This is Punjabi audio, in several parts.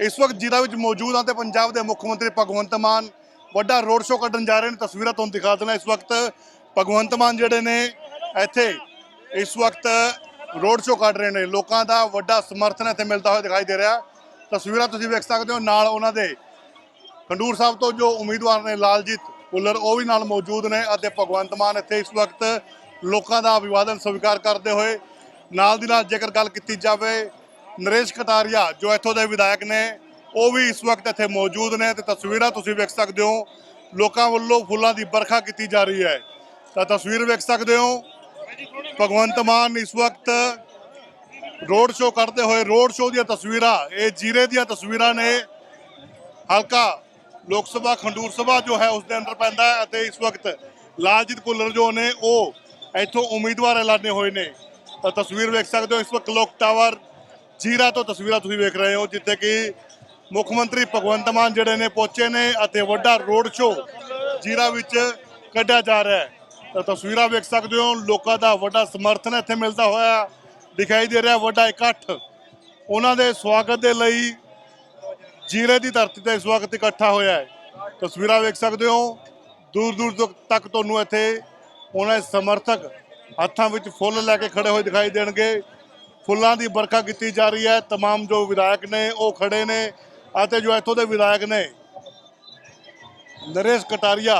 ਇਸ ਵਕਤ ਜ਼ਿਲ੍ਹਾ ਵਿੱਚ ਮੌਜੂਦ ਹਾਂ ਤੇ ਪੰਜਾਬ ਦੇ ਮੁੱਖ ਮੰਤਰੀ ਭਗਵੰਤ ਮਾਨ ਵੱਡਾ ਰੋਡ ਸ਼ੋਅ ਕੱਢਣ ਜਾ ਰਹੇ ਨੇ, ਤਸਵੀਰਾਂ ਤੁਹਾਨੂੰ ਦਿਖਾ ਦਿੰਦਾ ਇਸ ਵਕਤ ਭਗਵੰਤ ਮਾਨ ਜਿਹੜੇ ਨੇ ਇੱਥੇ, ਇਸ ਵਕਤ ਰੋਡ ਸ਼ੋਅ ਕੱਢ ਰਹੇ ਨੇ। ਲੋਕਾਂ ਦਾ ਵੱਡਾ ਸਮਰਥਨ ਇੱਥੇ ਮਿਲਦਾ ਹੋਇਆ ਦਿਖਾਈ ਦੇ ਰਿਹਾ। ਤਸਵੀਰਾਂ ਤੁਸੀਂ ਵੇਖ ਸਕਦੇ ਹੋ, ਨਾਲ ਉਹਨਾਂ ਦੇ ਖੰਡੂਰ ਸਾਹਿਬ ਤੋਂ ਜੋ ਉਮੀਦਵਾਰ ਨੇ ਲਾਲਜੀਤ ਭੁੱਲਰ, ਉਹ ਵੀ ਨਾਲ ਮੌਜੂਦ ਨੇ ਅਤੇ ਭਗਵੰਤ ਮਾਨ ਇੱਥੇ ਇਸ ਵਕਤ ਲੋਕਾਂ ਦਾ ਅਭਿਵਾਦਨ ਸਵੀਕਾਰ ਕਰਦੇ ਹੋਏ ਨਾਲ ਦੀ ਨਾਲ ਜੇਕਰ ਗੱਲ ਕੀਤੀ ਜਾਵੇ ਨਰੇਸ਼ ਕਟਾਰੀਆ, ਜੋ ਇੱਥੋਂ ਦੇ ਵਿਧਾਇਕ ਨੇ, ਉਹ ਵੀ ਇਸ ਵਕਤ ਇੱਥੇ ਮੌਜੂਦ ਨੇ ਤੇ ਤਸਵੀਰਾਂ ਤੁਸੀਂ ਵੇਖ ਸਕਦੇ ਹੋ। ਲੋਕਾਂ ਵੱਲੋਂ ਫੁੱਲਾਂ ਦੀ ਵਰਖਾ ਕੀਤੀ ਜਾ ਰਹੀ ਹੈ। ਤਾਂ ਤਸਵੀਰ ਵੇਖ ਸਕਦੇ ਹੋ। ਭਗਵੰਤ ਮਾਨ ਇਸ ਵਕਤ ਰੋਡ ਸ਼ੋਅ ਕਰਦੇ ਹੋਏ, ਰੋਡ ਸ਼ੋਅ ਦੀਆਂ ਤਸਵੀਰਾਂ, ਇਹ ਜੀਰੇ ਦੀਆਂ ਤਸਵੀਰਾਂ ਨੇ। ਹਲਕਾ ਲੋਕ ਸਭਾ, ਖੰਡੂਰ ਸਭਾ ਜੋ ਹੈ, ਉਸ ਦੇ ਅੰਦਰ ਪੈਂਦਾ ਹੈ ਅਤੇ ਇਸ ਵਕਤ ਲਾਲਜੀਤ ਭੁੱਲਰ ਜੋ ਨੇ, ਉਹ ਇੱਥੋਂ ਉਮੀਦਵਾਰ ਐਲਾਨੇ ਹੋਏ ਨੇ। ਤਾਂ ਤਸਵੀਰ ਵੇਖ ਸਕਦੇ ਹੋ, ਇਸ ਵਕਤ ਲੋਕ ਟਾਵਰ ਜੀਰਾ ਤੋਂ ਤਸਵੀਰਾਂ ਤੁਸੀਂ ਵੇਖ ਰਹੇ ਹੋ, ਜਿੱਥੇ ਕਿ ਮੁੱਖ ਮੰਤਰੀ ਭਗਵੰਤ ਮਾਨ ਜਿਹੜੇ ਨੇ ਪਹੁੰਚੇ ਨੇ ਅਤੇ ਵੱਡਾ ਰੋਡ ਸ਼ੋਅ ਜੀਰਾ ਵਿੱਚ ਕੱਢਿਆ ਜਾ ਰਿਹਾ ਹੈ। ਤਾਂ ਤਸਵੀਰਾਂ ਵੇਖ ਸਕਦੇ ਹੋ, ਲੋਕਾਂ ਦਾ ਵੱਡਾ ਸਮਰਥਨ ਇੱਥੇ ਮਿਲਦਾ ਹੋਇਆ ਦਿਖਾਈ ਦੇ ਰਿਹਾ, ਵੱਡਾ ਇਕੱਠ। ਉਹਨਾਂ ਦੇ ਸਵਾਗਤ ਦੇ ਲਈ ਜੀਰੇ ਦੀ ਧਰਤੀ ਤੇ ਇਸ ਵਕਤ ਇਕੱਠਾ ਹੋਇਆ ਹੈ। ਤਸਵੀਰਾਂ ਵੇਖ ਸਕਦੇ ਹੋ, ਦੂਰ ਦੂਰ ਤੱਕ ਤੁਹਾਨੂੰ ਇੱਥੇ ਉਹਨਾਂ ਦੇ ਸਮਰਥਕ ਹੱਥਾਂ ਵਿੱਚ ਫੁੱਲ ਲੈ ਕੇ ਖੜੇ ਹੋਏ ਦਿਖਾਈ ਦੇਣਗੇ। ਫੁੱਲਾਂ ਦੀ ਵਰਖਾ ਕੀਤੀ ਜਾ ਰਹੀ ਹੈ तमाम ਜੋ ਵਿਧਾਇਕ ਨੇ ਉਹ ਖੜੇ ਨੇ ਅਤੇ ਜੋ ਇੱਥੋਂ ਦੇ ਵਿਧਾਇਕ ਨੇ ਨਰੇਸ਼ ਕਟਾਰੀਆ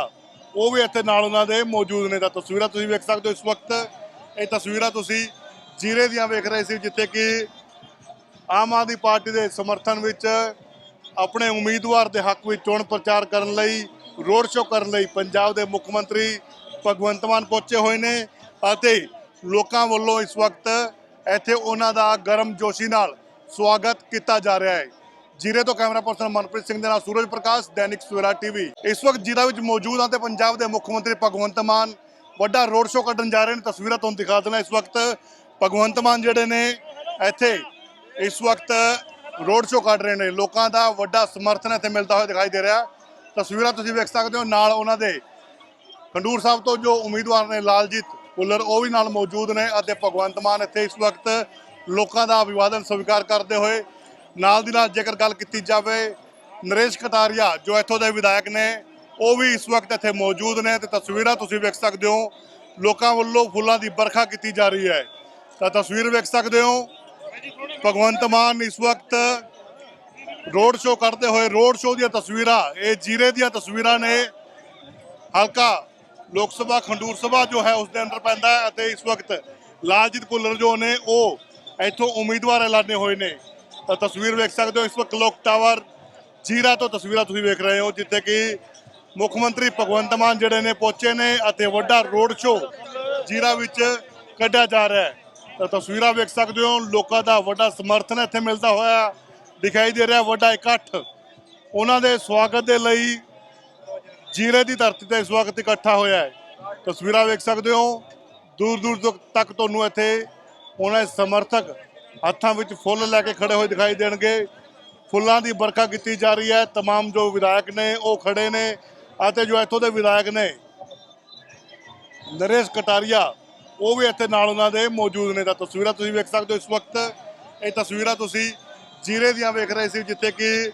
ਉਹ ਵੀ ਇੱਥੇ ਨਾਲ ਉਹਨਾਂ ਦੇ ਮੌਜੂਦ ਨੇ ਤਾਂ ਤਸਵੀਰਾਂ ਤੁਸੀਂ ਵੇਖ ਸਕਦੇ ਹੋ ਇਸ ਵਕਤ ਇਹ ਤਸਵੀਰਾਂ ਤੁਸੀਂ ਜੀਰੇ ਦੀਆਂ ਵੇਖ ਰਹੇ ਸੀ ਜਿੱਥੇ ਕਿ ਆਮ ਆਦਮੀ ਪਾਰਟੀ ਦੇ ਸਮਰਥਨ ਵਿੱਚ ਆਪਣੇ ਉਮੀਦਵਾਰ ਦੇ ਹੱਕ ਵਿੱਚ ਚੋਣ ਪ੍ਰਚਾਰ ਕਰਨ ਲਈ ਰੋਡ ਸ਼ੋਅ ਕਰਨ ਲਈ ਪੰਜਾਬ ਦੇ ਮੁੱਖ ਮੰਤਰੀ ਭਗਵੰਤ ਮਾਨ ਪਹੁੰਚੇ ਹੋਏ ਨੇ ਅਤੇ ਲੋਕਾਂ ਵੱਲੋਂ ਇਸ ਵਕਤ ਇੱਥੇ ਉਹਨਾਂ ਦਾ ਗਰਮ ਜੋਸ਼ੀ ਨਾਲ ਸਵਾਗਤ ਕੀਤਾ ਜਾ ਰਿਹਾ ਹੈ। ਜੀਰੇ ਤੋਂ ਕੈਮਰਾ ਪਰਸਨ ਮਨਪ੍ਰੀਤ ਸਿੰਘ ਦੇ ਨਾਲ ਸੂਰਜ ਪ੍ਰਕਾਸ਼, ਦੈਨਿਕ ਸਵੇਰਾ ਟੀਵੀ। ਇਸ ਵਕਤ ਜ਼ਿਲ੍ਹਾ ਵਿੱਚ ਮੌਜੂਦ ਹਾਂ ਤੇ ਪੰਜਾਬ ਦੇ ਮੁੱਖ ਮੰਤਰੀ ਭਗਵੰਤ ਮਾਨ ਵੱਡਾ ਰੋਡ ਸ਼ੋਅ ਕੱਢਣ ਜਾ ਰਹੇ ਨੇ। ਤਸਵੀਰਾਂ ਤੁਹਾਨੂੰ ਦਿਖਾ ਦਿੰਦਾ ਇਸ ਵਕਤ ਭਗਵੰਤ ਮਾਨ ਜਿਹੜੇ ਨੇ ਇੱਥੇ ਇਸ ਵਕਤ ਰੋਡ ਸ਼ੋਅ ਕੱਢ ਰਹੇ ਨੇ। ਲੋਕਾਂ ਦਾ ਵੱਡਾ ਸਮਰਥਨ ਇੱਥੇ ਮਿਲਦਾ ਹੋਇਆ ਦਿਖਾਈ ਦੇ ਰਿਹਾ। ਤਸਵੀਰਾਂ ਤੁਸੀਂ ਵੇਖ ਸਕਦੇ ਹੋ। ਨਾਲ ਉਹਨਾਂ ਦੇ ਖੰਡੂਰ ਸਾਹਿਬ ਤੋਂ ਜੋ ਉਮੀਦਵਾਰ ਨੇ ਲਾਲਜੀਤ ਭੁੱਲਰ ਉਹ ਵੀ ਨਾਲ ਮੌਜੂਦ ਨੇ ਅਤੇ ਭਗਵੰਤ ਮਾਨ ਇੱਥੇ ਇਸ ਵਕਤ ਲੋਕਾਂ ਦਾ ਅਭਿਵਾਦਨ ਸਵੀਕਾਰ ਕਰਦੇ ਹੋਏ ਨਾਲ ਦੀ ਨਾਲ ਜੇਕਰ ਗੱਲ ਕੀਤੀ ਜਾਵੇ ਨਰੇਸ਼ ਕਟਾਰੀਆ, ਜੋ ਇੱਥੋਂ ਦੇ ਵਿਧਾਇਕ ਨੇ, ਉਹ ਵੀ ਇਸ ਵਕਤ ਇੱਥੇ ਮੌਜੂਦ ਨੇ ਤੇ ਤਸਵੀਰਾਂ ਤੁਸੀਂ ਵੇਖ ਸਕਦੇ ਹੋ, ਲੋਕਾਂ ਵੱਲੋਂ ਫੁੱਲਾਂ ਦੀ ਵਰਖਾ ਕੀਤੀ ਜਾ ਰਹੀ ਹੈ। ਤਾਂ ਤਸਵੀਰ ਵੇਖ ਸਕਦੇ ਹੋ, ਭਗਵੰਤ ਮਾਨ ਇਸ ਵਕਤ ਰੋਡ ਸ਼ੋਅ ਕਰਦੇ ਹੋਏ, ਰੋਡ ਸ਼ੋਅ ਦੀਆਂ ਤਸਵੀਰਾਂ, ਇਹ ਜੀਰੇ ਦੀਆਂ ਤਸਵੀਰਾਂ ਨੇ, ਹਲਕਾ ਲੋਕ ਸਭਾ, ਖੰਡੂਰ ਸਭਾ ਜੋ ਹੈ ਉਸ ਦੇ ਅੰਦਰ ਪੈਂਦਾ ਹੈ ਅਤੇ ਇਸ ਵਕਤ ਲਾਲਜੀਤ ਭੁੱਲਰ ਜੋ ਨੇ, ਉਹ ਇੱਥੋਂ ਉਮੀਦਵਾਰ ਐਲਾਨੇ ਹੋਏ ਨੇ। ਤਾਂ ਤਸਵੀਰ ਵੇਖ ਸਕਦੇ ਹੋ, ਇਸ ਵਕਤ ਲੋਕ ਟਾਵਰ ਜੀਰਾ ਤੋਂ ਤਸਵੀਰਾਂ ਤੁਸੀਂ ਵੇਖ ਰਹੇ ਹੋ, ਜਿੱਥੇ ਕਿ ਮੁੱਖ ਮੰਤਰੀ ਭਗਵੰਤ ਮਾਨ ਜਿਹੜੇ ਨੇ ਪਹੁੰਚੇ ਨੇ ਅਤੇ ਵੱਡਾ ਰੋਡ ਸ਼ੋਅ ਜੀਰਾ ਵਿੱਚ ਕੱਢਿਆ ਜਾ ਰਿਹਾ ਹੈ। ਤਾਂ ਤਸਵੀਰਾਂ ਵੇਖ ਸਕਦੇ ਹੋ, ਲੋਕਾਂ ਦਾ ਵੱਡਾ ਸਮਰਥਨ ਇੱਥੇ ਮਿਲਦਾ ਹੋਇਆ ਦਿਖਾਈ ਦੇ ਰਿਹਾ, ਵੱਡਾ ਇਕੱਠ। ਉਹਨਾਂ ਦੇ ਸਵਾਗਤ ਦੇ ਲਈ ਜੀਰੇ ਦੀ ਧਰਤੀ ਤੇ ਇਸ ਵਕਤ ਇਕੱਠਾ ਹੋਇਆ ਹੈ ਤਸਵੀਰਾਂ ਵੇਖ ਸਕਦੇ ਹੋ ਦੂਰ ਦੂਰ ਤੋਂ- ਤੱਕ ਤੁਹਾਨੂੰ ਇੱਥੇ ਉਹਨਾਂ ਦੇ ਸਮਰਥਕ ਹੱਥਾਂ ਵਿੱਚ ਫੁੱਲ ਲੈ ਕੇ ਖੜੇ ਹੋਏ ਦਿਖਾਈ ਦੇਣਗੇ ਫੁੱਲਾਂ ਦੀ ਵਰਖਾ ਕੀਤੀ ਜਾ ਰਹੀ ਹੈ तमाम ਜੋ ਵਿਧਾਇਕ ਨੇ ਉਹ ਖੜੇ ਨੇ ਅਤੇ ਜੋ ਇੱਥੋਂ ਦੇ ਵਿਧਾਇਕ ਨੇ ਨਰੇਸ਼ ਕਟਾਰੀਆ ਉਹ ਵੀ ਇੱਥੇ ਨਾਲ ਉਹਨਾਂ ਦੇ ਮੌਜੂਦ ਨੇ ਤਾਂ ਤਸਵੀਰਾਂ ਤੁਸੀਂ ਵੇਖ ਸਕਦੇ ਹੋ ਇਸ ਵਕਤ ਇਹ ਤਸਵੀਰਾਂ ਤੁਸੀਂ ਜੀਰੇ ਦੀਆਂ ਵੇਖ ਰਹੇ ਸੀ ਜਿੱਥੇ ਕਿ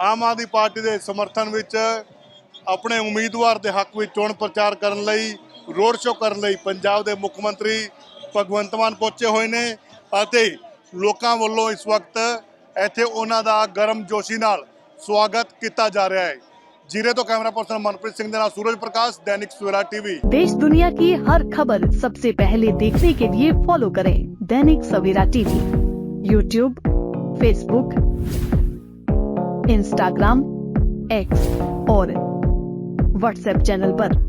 ਆਮ ਆਦਮੀ ਪਾਰਟੀ ਦੇ ਸਮਰਥਨ ਵਿੱਚ ਆਪਣੇ ਉਮੀਦਵਾਰ ਦੇ ਹੱਕ ਵਿੱਚ ਚੋਣ ਪ੍ਰਚਾਰ ਕਰਨ ਲਈ ਰੋਡ ਸ਼ੋਅ ਕਰਨ ਲਈ ਪੰਜਾਬ ਦੇ ਮੁੱਖ ਮੰਤਰੀ ਭਗਵੰਤ ਮਾਨ ਪਹੁੰਚੇ ਹੋਏ ਨੇ ਅਤੇ ਲੋਕਾਂ ਵੱਲੋਂ ਇਸ ਵਕਤ ਇੱਥੇ ਉਹਨਾਂ ਦਾ ਗਰਮ ਜੋਸ਼ੀ ਨਾਲ ਸਵਾਗਤ ਕੀਤਾ ਜਾ ਰਿਹਾ ਹੈ ਜੀਰੇ ਤੋਂ ਕੈਮਰਾ ਪਰਸਨ ਮਨਪ੍ਰੀਤ ਸਿੰਘ ਦੇ ਨਾਲ ਸੂਰਜ ਪ੍ਰਕਾਸ਼ ਦੈਨਿਕ ਸਵੇਰਾ ਟੀਵੀ देश दुनिया की हर खबर सबसे पहले देखने के लिए फॉलो करें Dainik Savera TV YouTube Facebook Instagram X और व्हाट्सएप चैनल पर।